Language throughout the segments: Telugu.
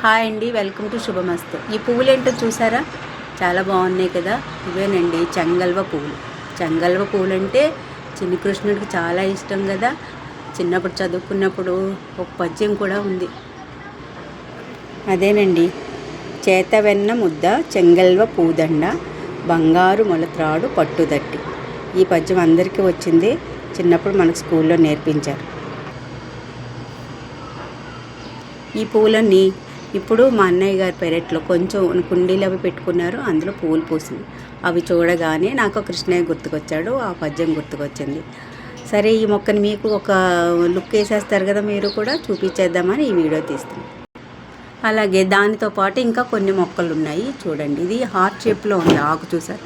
హాయ్ అండి వెల్కమ్ టు శుభమస్తు. ఈ పువ్వులు ఏంటో చూసారా? చాలా బాగున్నాయి కదా. ఇవేనండి చెంగల్వ పువ్వులు. చెంగల్వ పువ్వులు అంటే చిన్ని కృష్ణుడికి చాలా ఇష్టం కదా. చిన్నప్పుడు చదువుకున్నప్పుడు ఒక పద్యం కూడా ఉంది. అదేనండి చేతవెన్న ముద్ద చెంగల్వ పూదండ బంగారు మొలత్రాడు పట్టుదట్టి. ఈ పద్యం అందరికీ వచ్చింది. చిన్నప్పుడు మనకు స్కూల్లో నేర్పించారు. ఈ పూలన్నీ ఇప్పుడు మా అన్నయ్య గారి పెరట్లో కొంచెం కుండీలు అవి పెట్టుకున్నారు అందులో పూలు పూసింది. అవి చూడగానే నాకు కృష్ణయ్య గుర్తుకొచ్చాడు ఆ పద్యం గుర్తుకొచ్చింది. సరే ఈ మొక్కని మీకు ఒక లుక్ వేసేస్తారు కదా మీరు కూడా చూపించేద్దామని ఈ వీడియో తీస్తుంది అలాగే దానితో పాటు ఇంకా కొన్ని మొక్కలు ఉన్నాయి చూడండి. ఇది హార్ట్ షేప్లో ఉంది ఆకు చూసారు?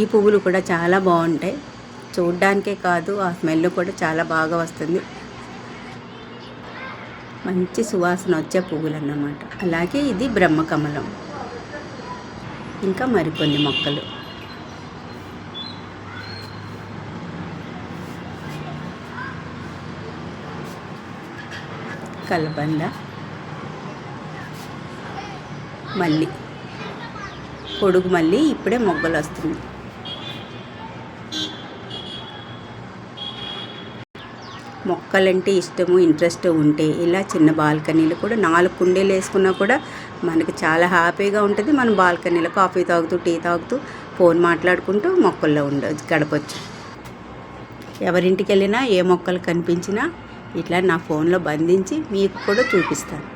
ఈ పువ్వులు కూడా చాలా బాగుంటాయి. చూడ్డానికే కాదు ఆ స్మెల్ కూడా చాలా బాగా వస్తుంది. మంచి సువాసన వచ్చే పువ్వులు అన్నమాట అలాగే ఇది బ్రహ్మకమలం ఇంకా మరికొన్ని మొక్కలు. కలబంద. మళ్ళీ పొడుగు మళ్ళీ ఇప్పుడే మొగ్గలు వస్తుంది మొక్కలంటే ఇష్టము ఇంట్రెస్ట్ ఉంటే ఇలా చిన్న బాల్కనీలు కూడా నాలుగు కుండీలు వేసుకున్నా కూడా మనకి చాలా హ్యాపీగా ఉంటుంది. మనం బాల్కనీలో కాఫీ తాగుతూ టీ తాగుతూ ఫోన్ మాట్లాడుకుంటూ మొక్కల్లో ఉండవచ్చు గడపచ్చు. ఎవరింటికి వెళ్ళినా ఏ మొక్కలు కనిపించినా ఇట్లా నా ఫోన్లో బంధించి మీకు కూడా చూపిస్తాను.